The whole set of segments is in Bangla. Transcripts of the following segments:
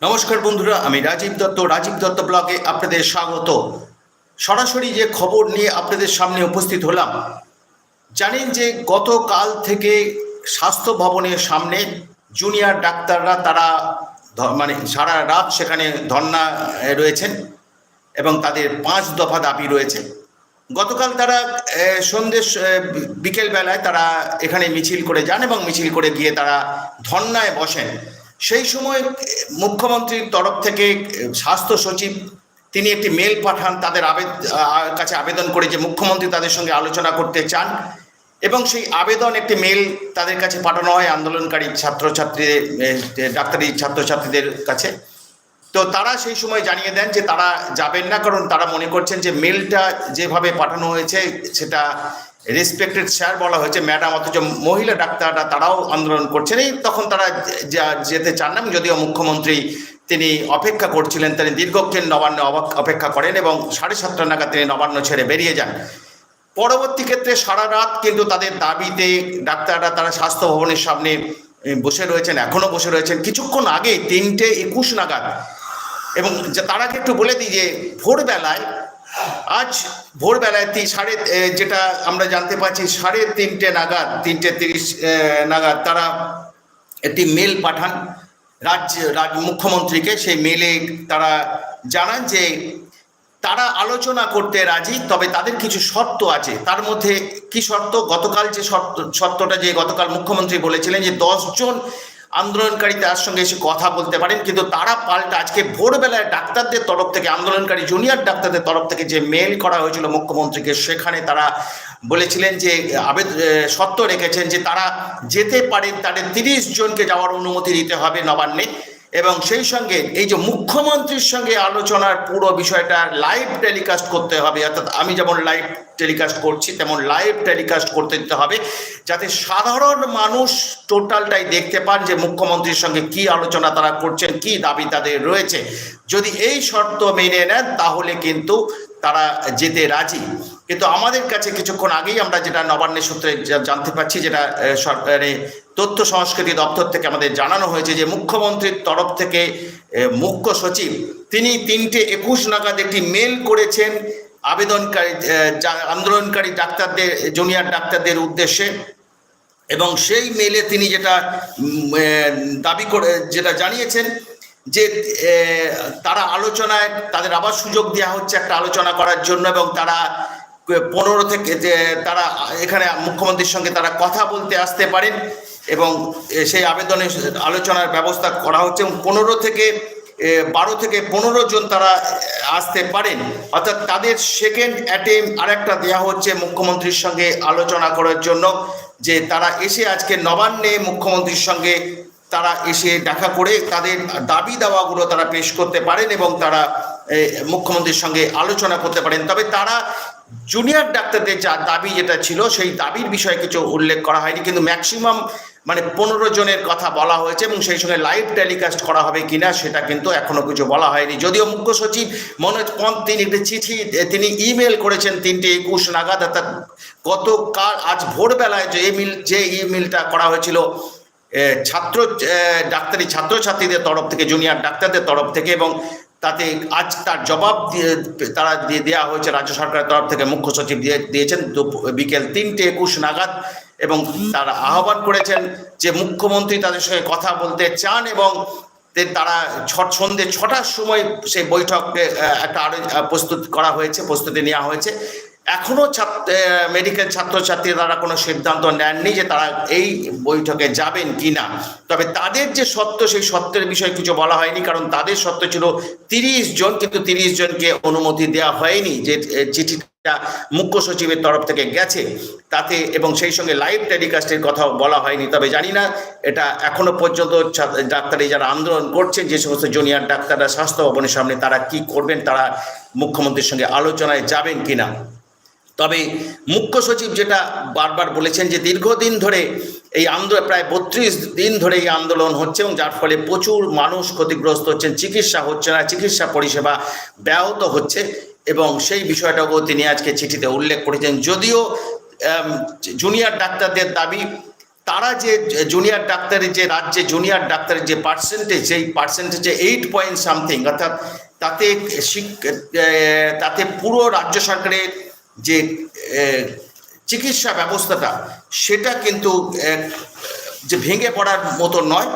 নমস্কার বন্ধুরা, আমি রাজীব দত্ত রাজীব দত্ত ব্লগে আপনাদের স্বাগত। সরাসরি যে খবর নিয়ে আপনাদের সামনে উপস্থিত হলাম, জানেন যে গতকাল থেকে স্বাস্থ্য ভবনের সামনে জুনিয়র ডাক্তাররা তারা মানে সারা রাত সেখানে ধর্না রয়েছেন এবং তাদের পাঁচ দফা দাবি রয়েছে। গতকাল তারা সন্ধ্যে বিকেল বেলায় তারা এখানে মিছিল করে যান এবং মিছিল করে গিয়ে তারা ধর্নায় বসেন। সেই সময় মুখ্যমন্ত্রীর তরফ থেকে স্বাস্থ্য সচিব তিনি একটি মেল পাঠান, তাদের কাছে আবেদন করে যে মুখ্যমন্ত্রী তাদের সঙ্গে আলোচনা করতে চান এবং সেই আবেদন একটি মেল তাদের কাছে পাঠানো হয় আন্দোলনকারী ছাত্রছাত্রীদের ডাক্তারি ছাত্রছাত্রীদের কাছে। তো তারা সেই সময় জানিয়ে দেন যে তারা যাবেন না, কারণ তারা মনে করছেন যে মেলটা যেভাবে পাঠানো হয়েছে সেটা রেসপেক্টেড স্যার বলা হয়েছে ম্যাডাম অথচ মহিলা ডাক্তাররা তারাও আন্দোলন করছেন। এই তখন তারা যেতে চান না, যদিও মুখ্যমন্ত্রী তিনি অপেক্ষা করছিলেন, তিনি দীর্ঘক্ষণ নবান্ন অপেক্ষা করেন এবং সাড়ে সাতটা নাগাদ তিনি নবান্ন ছেড়ে বেরিয়ে যান। পরবর্তী ক্ষেত্রে সারা রাত কিন্তু তাদের দাবিতে ডাক্তাররা তারা স্বাস্থ্য ভবনের সামনে বসে রয়েছেন, এখনও বসে রয়েছেন। কিছুক্ষণ আগে তিনটে একুশ নাগাদ এবং তার আগে একটু বলে দিই যে, ভোরবেলায় আজ ভোরবেলায় সাড়ে যেটা আমরা জানতে পারছি, সাড়ে তিনটে নাগাদ, তিনটে তিরিশ নাগাদ তারা একটি মেল পাঠান। রাজ্য রাজ মুখ্যমন্ত্রীকে সেই মেলে তারা জানান যে তারা আলোচনা করতে রাজি, তবে তাদের কিছু শর্ত আছে। তার মধ্যে কি শর্ত? গতকাল যে শর্ত, শর্তটা যে গতকাল মুখ্যমন্ত্রী বলেছিলেন যে দশজন আন্দোলনকারী তার সঙ্গে এসে কথা বলতে পারেন, কিন্তু তারা পাল্টা আজকে ভোরবেলায় ডাক্তারদের তরফ থেকে, আন্দোলনকারী জুনিয়র ডাক্তারদের তরফ থেকে যে মেল করা হয়েছিল মুখ্যমন্ত্রীকে, সেখানে তারা বলেছিলেন যে, আবেদ সত্য রেখেছেন যে তারা যেতে পারেন, তাদের তিরিশ জনকে যাওয়ার অনুমতি দিতে হবে নবান্নে। এবং সেই সঙ্গে এই যে মুখ্যমন্ত্রীর সঙ্গে আলোচনার পুরো বিষয়টা লাইভ টেলিকাস্ট করতে হবে, অর্থাৎ আমি যেমন লাইভ টেলিকাস্ট করছি, তেমন লাইভ টেলিকাস্ট করতে দিতে হবে, যাতে সাধারণ মানুষ টোটালটাই দেখতে পান যে মুখ্যমন্ত্রীর সঙ্গে কি আলোচনা তারা করছেন, কি দাবি তাদের রয়েছে। যদি এই শর্ত মেনে নেন, তাহলে কিন্তু তারা যেতে রাজি। কিন্তু আমাদের কাছে কিছুক্ষণ আগেই আমরা যেটা নবান্নের সূত্রে জানতে পারছি, যেটা সরকারি তথ্য সংস্কৃতি দপ্তর থেকে আমাদের জানানো হয়েছে যে মুখ্যমন্ত্রীর তরফ থেকে মুখ্য সচিব তিনি তিনটে একুশ নাগাদ একটি মেল করেছেন আবেদনকারী আন্দোলনকারী ডাক্তারদের, জুনিয়র ডাক্তারদের উদ্দেশ্যে। এবং সেই মেলে তিনি যেটা দাবি করে, যেটা জানিয়েছেন যে তারা আলোচনায়, তাদের আবার সুযোগ দেওয়া হচ্ছে একটা আলোচনা করার জন্য এবং তারা পনেরো থেকে যে, তারা এখানে মুখ্যমন্ত্রীর সঙ্গে তারা কথা বলতে আসতে পারেন এবং সেই আবেদনে আলোচনার ব্যবস্থা করা হচ্ছে এবং পনেরো থেকে বারো থেকে পনেরো জন তারা আসতে পারেন। অর্থাৎ তাদের সেকেন্ড অ্যাটেম্প আরেকটা দেওয়া হচ্ছে মুখ্যমন্ত্রীর সঙ্গে আলোচনা করার জন্য যে, তারা এসে আজকে নবান্নে মুখ্যমন্ত্রীর সঙ্গে তারা এসে দেখা করে তাদের দাবি দাওয়াগুলো তারা পেশ করতে পারেন এবং তারা মুখ্যমন্ত্রীর সঙ্গে আলোচনা করতে পারেন। তবে তারা জুনিয়র ডাক্তারদের যা দাবি যেটা ছিল, সেই দাবির বিষয়ে কিছু উল্লেখ করা হয়নি, কিন্তু ম্যাক্সিমাম মানে পনেরো জনের কথা বলা হয়েছে এবং সেই সঙ্গে লাইভ টেলিকাস্ট করা হবে কিনা সেটা কিন্তু এখনও কিছু বলা হয়নি। যদিও মুখ্য সচিব মনোজ পন্থ, তিনি একটি চিঠি তিনি ইমেল করেছেন তিনটে একুশ নাগাদ, অর্থাৎ গতকাল, আজ ভোরবেলায় যে ইমেল, যে ইমেলটা করা হয়েছিল ছাত্র ডাক্তারি ছাত্রছাত্রীদের তরফ থেকে জুনিয়র ডাক্তারদের তরফ থেকে এবং তাতে আজ তার জবাব তারা দিয়ে দেওয়া হয়েছে, রাজ্য সরকারের তরফ থেকে মুখ্য সচিব দিয়ে, দিয়েছেন বিকেল তিনটে একুশ নাগাদ এবং তারা আহ্বান করেছেন যে মুখ্যমন্ত্রী তাদের সঙ্গে কথা বলতে চান এবং তারা ছ সন্ধ্যে ছটার সময় সেই বৈঠকে একটা আরও প্রস্তুত করা হয়েছে, প্রস্তুতি নেওয়া হয়েছে। এখনও ছাত্র মেডিকেল ছাত্রছাত্রী তারা কোনো সিদ্ধান্ত নেননি যে তারা এই বৈঠকে যাবেন কি না তবে তাদের যে সত্য সেই সত্যের বিষয়ে কিছু বলা হয়নি কারণ তাদের সত্য ছিল তিরিশ জন কিন্তু তিরিশ জনকে অনুমতি দেওয়া হয়নি যে এ, চিঠিটা মুখ্য সচিবের তরফ থেকে গেছে। তাতে এবং সেই সঙ্গে লাইভ টেলিকাস্টের কথা বলা হয়নি। তবে জানি না এটা এখনও পর্যন্ত ডাক্তারি যারা আন্দোলন করছেন যে সমস্ত জুনিয়র ডাক্তাররা স্বাস্থ্য ভবনের সামনে তারা কি করবেন তারা মুখ্যমন্ত্রীর সঙ্গে আলোচনায় যাবেন কিনা। তবে মুখ্য সচিব যেটা বারবার বলেছেন যে দীর্ঘদিন ধরে এই আন্দোলন, প্রায় বত্রিশ দিন ধরে এই আন্দোলন হচ্ছে এবং যার ফলে প্রচুর মানুষ ক্ষতিগ্রস্ত হচ্ছেন, চিকিৎসা হচ্ছে না, চিকিৎসা পরিষেবা ব্যাহত হচ্ছে এবং সেই বিষয়টাকেও তিনি আজকে চিঠিতে উল্লেখ করেছেন। যদিও জুনিয়র ডাক্তারদের দাবি, তারা যে জুনিয়র ডাক্তারের যে রাজ্যে জুনিয়র ডাক্তারের যে পার্সেন্টেজ সেই পার্সেন্টেজে এইট পয়েন্ট সামথিং অর্থাৎ তাতে তাতে পুরো রাজ্য সরকারের যে চিকিৎসা ব্যবস্থাটা, সেটা কিন্তু যে ভেঙে পড়ার মতো নয়।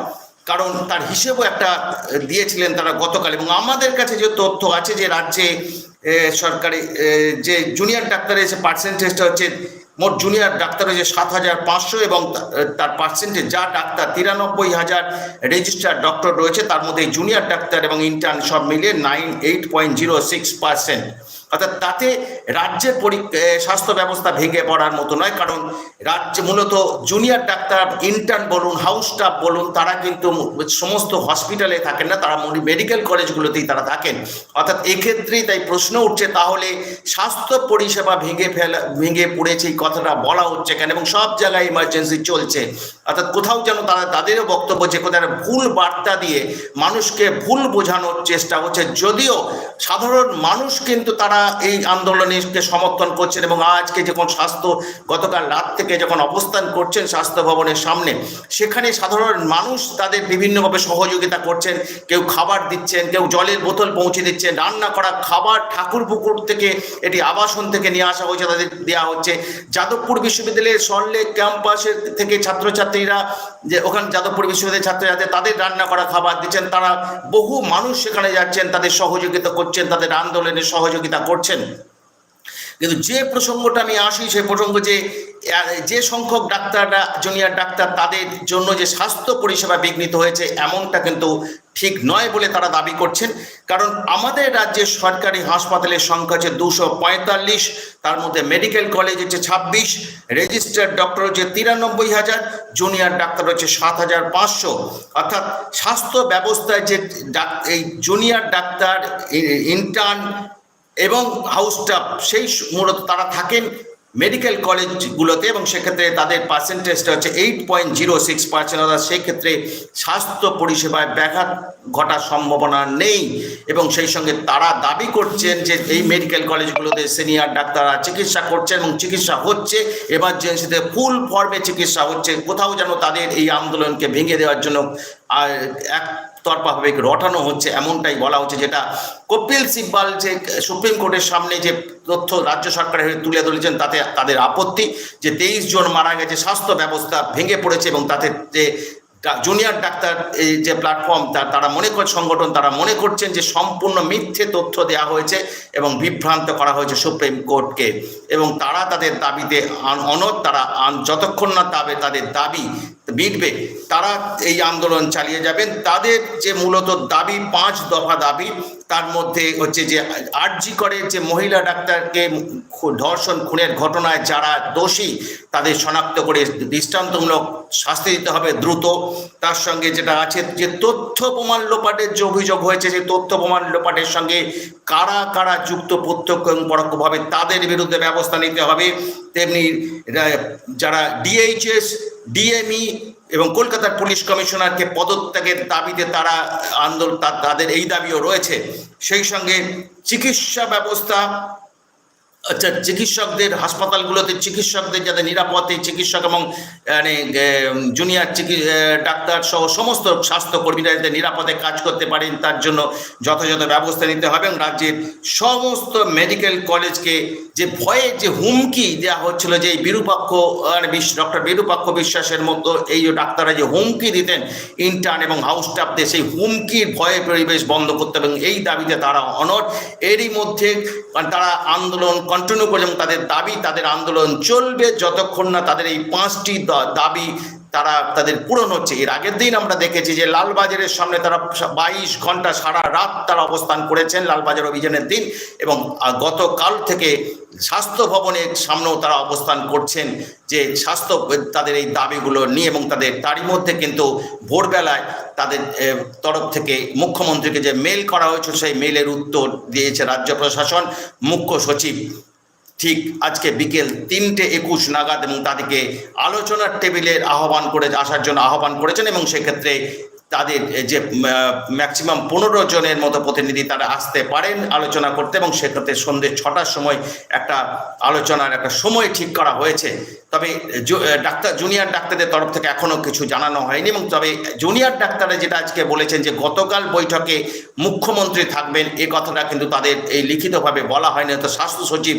কারণ তার হিসেবও একটা দিয়েছিলেন তারা গতকাল। এবং আমাদের কাছে যে তথ্য আছে যে রাজ্যে সরকারি যে জুনিয়র ডাক্তারের যে পার্সেন্টেজটা হচ্ছে, মোট জুনিয়র ডাক্তার হচ্ছে সাত হাজার পাঁচশো এবং তার পার্সেন্টেজ যা ডাক্তার, তিরানব্বই হাজার রেজিস্টার্ড ডক্টর রয়েছে, তার মধ্যে জুনিয়র ডাক্তার এবং ইন্টার্ন সব মিলিয়ে nine eight point zero six percent অর্থাৎ তাতে রাজ্যের পরি স্বাস্থ্য ব্যবস্থা ভেঙে পড়ার মতো নয়, কারণ রাজ্যে মূলত জুনিয়র ডাক্তার ইন্টার্ন বলুন হাউস স্টাফ বলুন, তারা কিন্তু সমস্ত হসপিটালে থাকেন না, তারা মেডিকেল কলেজগুলোতেই তারা থাকেন। অর্থাৎ এক্ষেত্রেই তাই প্রশ্ন উঠছে, তাহলে স্বাস্থ্য পরিষেবা ভেঙে ফেলা, ভেঙে পড়েছে এই কথাটা বলা হচ্ছে কেন? এবং সব জায়গায় ইমার্জেন্সি চলছে। অর্থাৎ কোথাও যেন তারা, তাদেরও বক্তব্য যে কোথাও ভুল বার্তা দিয়ে মানুষকে ভুল বোঝানোর চেষ্টা হচ্ছে, যদিও সাধারণ মানুষ কিন্তু তারা এই আন্দোলনকে সমর্থন করছেন এবং আজকে যখন স্বাস্থ্য গতকাল রাত থেকে যখন অবস্থান করছেন স্বাস্থ্য ভবনের সামনে, সেখানে সাধারণ মানুষ তাদের বিভিন্নভাবে সহযোগিতা করছেন। কেউ খাবার দিচ্ছেন, কেউ জলের বোতল পৌঁছে দিচ্ছেন, রান্না করা খাবার ঠাকুর পুকুর থেকে, এটি আবাসন থেকে নিয়ে আসা হয়েছে, তাদের দেওয়া হচ্ছে। যাদবপুর বিশ্ববিদ্যালয়ের সল্টলেক ক্যাম্পাসের থেকে ছাত্রছাত্রীরা যে ওখানে যাদবপুর বিশ্ববিদ্যালয়ের ছাত্রছাত্রী তাদের রান্না করা খাবার দিচ্ছেন। তারা বহু মানুষ সেখানে যাচ্ছেন, তাদের সহযোগিতা করছেন, তাদের আন্দোলনে সহযোগিতা করছেন। কিন্তু যে প্রসঙ্গটা আমি আসি সেই প্রসঙ্গ যে যে সংখ্যক ডাক্তাররা জুনিয়র ডাক্তার তাদের জন্য যে স্বাস্থ্য পরিষেবা বিঘ্নিত হয়েছে, এমনটা কিন্তু ঠিক নয় বলে তারা দাবি করছেন। কারণ আমাদের রাজ্যের সরকারি হাসপাতালের সংখ্যা হচ্ছে দুশো পঁয়তাল্লিশ, তার মধ্যে মেডিকেল কলেজ হচ্ছে ছাব্বিশ, রেজিস্টার্ড ডক্টর হচ্ছে তিরানব্বই হাজার, জুনিয়র ডাক্তার হচ্ছে সাত হাজার পাঁচশো। অর্থাৎ স্বাস্থ্য ব্যবস্থায় যে এই জুনিয়র ডাক্তার ইন্টার্ন এবং হাউস স্টাফ সেই মূলত তারা থাকেন মেডিকেল কলেজগুলোতে এবং সেক্ষেত্রে তাদের পার্সেন্টেজটা হচ্ছে eight point zero six percent অর্থাৎ সেই ক্ষেত্রে স্বাস্থ্য পরিষেবায় ব্যাঘাত ঘটার সম্ভাবনা নেই এবং সেই সঙ্গে তারা দাবি করছেন যে এই মেডিকেল কলেজগুলোতে সিনিয়র ডাক্তাররা চিকিৎসা করছেন এবং চিকিৎসা হচ্ছে এমার্জেন্সিতে ফুল ফর্মে চিকিৎসা হচ্ছে, কোথাও যেন তাদের এই আন্দোলনকে ভেঙে দেওয়ার জন্য এক তরফাভাবে রটানো হচ্ছে, এমনটাই বলা হচ্ছে যেটা কপিল সিব্বাল যে সুপ্রিম কোর্টের সামনে যে তথ্য রাজ্য সরকারের হয়ে তুলে ধরেছেন, তাতে তাদের আপত্তি যে তেইশ জন মারা গেছে, স্বাস্থ্য ব্যবস্থা ভেঙে পড়েছে এবং তাতে যে জুনিয়র ডাক্তার এই যে প্ল্যাটফর্ম তা- তারা মনে করে, সংগঠন তারা মনে করছেন যে সম্পূর্ণ মিথ্যে তথ্য দেওয়া হয়েছে এবং বিভ্রান্ত করা হয়েছে সুপ্রিম কোর্টকে এবং তারা তাদের দাবিতে অনড় তারা যতক্ষণ না তাবে তাদের দাবি মিটবে। তারা এই আন্দোলন চালিয়ে যাবেন। তাদের যে মূলত দাবি, পাঁচ দফা দাবি, তার মধ্যে হচ্ছে যে আরজি করে যে মহিলা ডাক্তারকে ধর্ষণ, খুনের ঘটনায় যারা দোষী, তাদের শনাক্ত করে দৃষ্টান্তমূলক শাস্তি দিতে হবে দ্রুত। তার সঙ্গে যেটা আছে যে তথ্য প্রমাণ লোপাটের যে অভিযোগ হয়েছে যে তথ্য প্রমাণ লোপাটের সঙ্গে কারা কারা যুক্ত প্রত্যক্ষ এবং পরোক্ষভাবে তাদের বিরুদ্ধে ব্যবস্থা নিতে হবে। তেমনি যারা ডিএইচএস ডিএমই এবং কলকাতার পুলিশ কমিশনারকে পদত্যাগের দাবিতে তারা আন্দোলন তাদের এই দাবিও রয়েছে। সেই সঙ্গে চিকিৎসা ব্যবস্থা আচ্ছা চিকিৎসকদের হাসপাতালগুলোতে চিকিৎসকদের যাতে নিরাপদে চিকিৎসক এবং মানে জুনিয়র চিকি ডাক্তার সহ সমস্ত স্বাস্থ্যকর্মীরা যাতে নিরাপদে কাজ করতে পারেন, তার জন্য যথাযথ ব্যবস্থা নিতে হবে এবং রাজ্যের সমস্ত মেডিকেল কলেজকে যে ভয়ে যে হুমকি দেওয়া হচ্ছিল যে এই বিরূপাক্ষ মানে ডক্টর বিরূপাক্ষ বিশ্বাসের মতো এই যে ডাক্তাররা যে হুমকি দিতেন ইন্টার্ন এবং হাউস স্টাফদের সেই হুমকির ভয়ে পরিবেশ বন্ধ করতে এবং এই দাবিতে তারা অনড় এরই মধ্যে তারা আন্দোলন কন্টিনিউ করে এবং তাদের দাবি, তাদের আন্দোলন চলবে যতক্ষণ না তাদের এই পাঁচটি দাবি তারা, তাদের পূরণ হচ্ছে। এর আগের দিন আমরা দেখেছি যে লালবাজারের সামনে তারা বাইশ ঘণ্টা সারা রাত তারা অবস্থান করেছেন লালবাজার অভিযানের দিন এবং গতকাল থেকে স্বাস্থ্য ভবনের সামনেও তারা অবস্থান করছেন যে স্বাস্থ্য, তাদের এই দাবিগুলো নিয়ে এবং তাদের তারই মধ্যে কিন্তু ভোরবেলায় তাদের তরফ থেকে মুখ্যমন্ত্রীকে যে মেল করা হয়েছে, সেই মেলের উত্তর দিয়েছে রাজ্য প্রশাসন। মুখ্য সচিব ঠিক আজকে বিকেল তিনটে একুশ নাগাদ এবং তাদেরকে আলোচনার টেবিলের আহ্বান করে আসার জন্য আহ্বান করেছেন এবং সেক্ষেত্রে তাদের যে ম্যাক্সিমাম পনেরো জনের মতো প্রতিনিধি তারা আসতে পারেন আলোচনা করতে এবং সেক্ষেত্রে সন্ধ্যে ছটার সময় একটা আলোচনার একটা সময় ঠিক করা হয়েছে। তবে ডাক্তার জুনিয়র ডাক্তারদের তরফ থেকে এখনও কিছু জানানো হয়নি এবং তবে জুনিয়র ডাক্তাররা যেটা আজকে বলেছেন যে, গতকাল বৈঠকে মুখ্যমন্ত্রী থাকবেন, এ কথাটা কিন্তু তাদের এই লিখিতভাবে বলা হয়নি। তো স্বাস্থ্য সচিব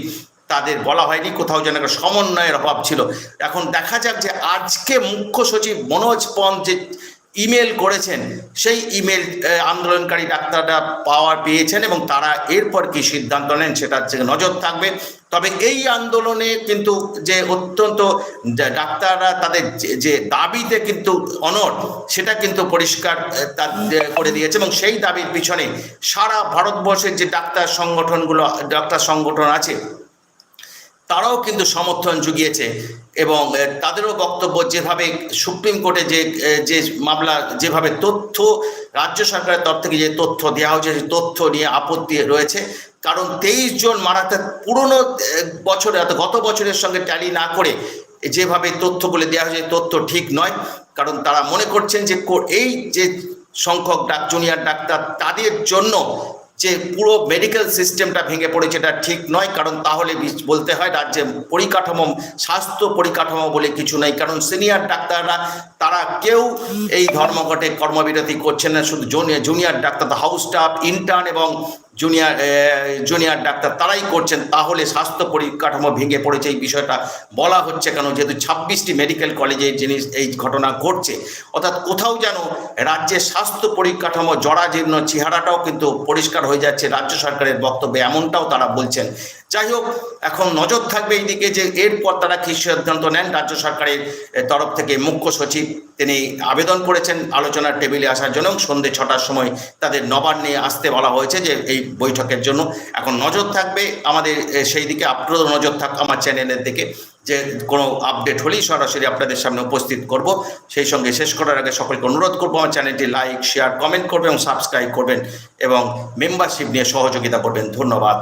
তাদের বলা হয়নি, কোথাও যেন একটা সমন্বয়ের অভাব ছিল। এখন দেখা যাক যে আজকে মুখ্য সচিব মনোজ পন্থ যে ইমেল করেছেন, সেই ইমেল আন্দোলনকারী ডাক্তাররা পাওয়ার পেয়েছেন এবং তারা এরপর কি সিদ্ধান্ত নেন সেটার যে নজর থাকবে। তবে এই আন্দোলনে কিন্তু যে অত্যন্ত ডাক্তাররা তাদের যে- দাবিতে কিন্তু অনড়, সেটা কিন্তু পরিষ্কার করে দিয়েছে এবং সেই দাবির পিছনে সারা ভারতবর্ষের যে ডাক্তার সংগঠনগুলো, ডাক্তার সংগঠন আছে তারাও কিন্তু সমর্থন জুগিয়েছে এবং তাদেরও বক্তব্য যেভাবে সুপ্রিম কোর্টে যে যে মামলা, যেভাবে তথ্য, রাজ্য সরকারের তরফ থেকে যে তথ্য দেওয়া হয়েছে, সেই তথ্য নিয়ে আপত্তি রয়েছে। কারণ তেইশ জন মারাতে পুরনো বছরে অর্থাৎ গত বছরের সঙ্গে ট্যালি না করে যেভাবে তথ্যগুলো দেওয়া হয়েছে তথ্য ঠিক নয়। কারণ তারা মনে করছেন যে এই যে সংখ্যক ডাক, জুনিয়র ডাক্তার, তাদের জন্য যে পুরো মেডিকেল সিস্টেমটা ভেঙে পড়েছে, এটা ঠিক নয়। কারণ তাহলে বলতে হয় রাজ্যে পরিকাঠামো, স্বাস্থ্য পরিকাঠামো বলে কিছু নেই। কারণ সিনিয়র ডাক্তাররা, তারা কেউ এই ধর্মঘটে কর্মবিরতি করছেন না। শুধু junior doctor house staff intern এবং জুনিয়র জুনিয়র ডাক্তার তারাই করছেন, তাহলে স্বাস্থ্য পরিকাঠামো ভেঙে পড়েছে এই বিষয়টা। বলা হচ্ছে কেন, যেহেতু ছাব্বিশটি মেডিকেল কলেজে জিনিস, এই ঘটনা ঘটছে। অর্থাৎ কোথাও যেন রাজ্যের স্বাস্থ্য পরিকাঠামো জরাজীর্ণ চেহারাটাও কিন্তু পরিষ্কার হয়ে যাচ্ছে, রাজ্য সরকারের বক্তব্যে এমনটাও তারা বলছেন। যাই হোক এখন নজর থাকবে এইদিকে যে এরপর তারা কী সিদ্ধান্ত নেন রাজ্য সরকারের তরফ থেকে মুখ্য সচিব। তিনি আবেদন করেছেন আলোচনার টেবিলে আসার জন্য সন্ধ্যে ছটার সময় তাদের নবান্নে আসতে বলা হয়েছে যে এই বৈঠকের জন্য। এখন নজর থাকবে আমাদের সেই দিকে আপনারও নজর থাক আমার চ্যানেলের দিকে যে কোনো আপডেট হলেই সরাসরি আপনাদের সামনে উপস্থিত করব। সেই সঙ্গে শেষ করার আগে সকলকে অনুরোধ করব আমার চ্যানেলটি লাইক, শেয়ার, কমেন্ট করবেন এবং সাবস্ক্রাইব করবেন এবং মেম্বারশিপ নিয়ে সহযোগিতা করবেন। ধন্যবাদ।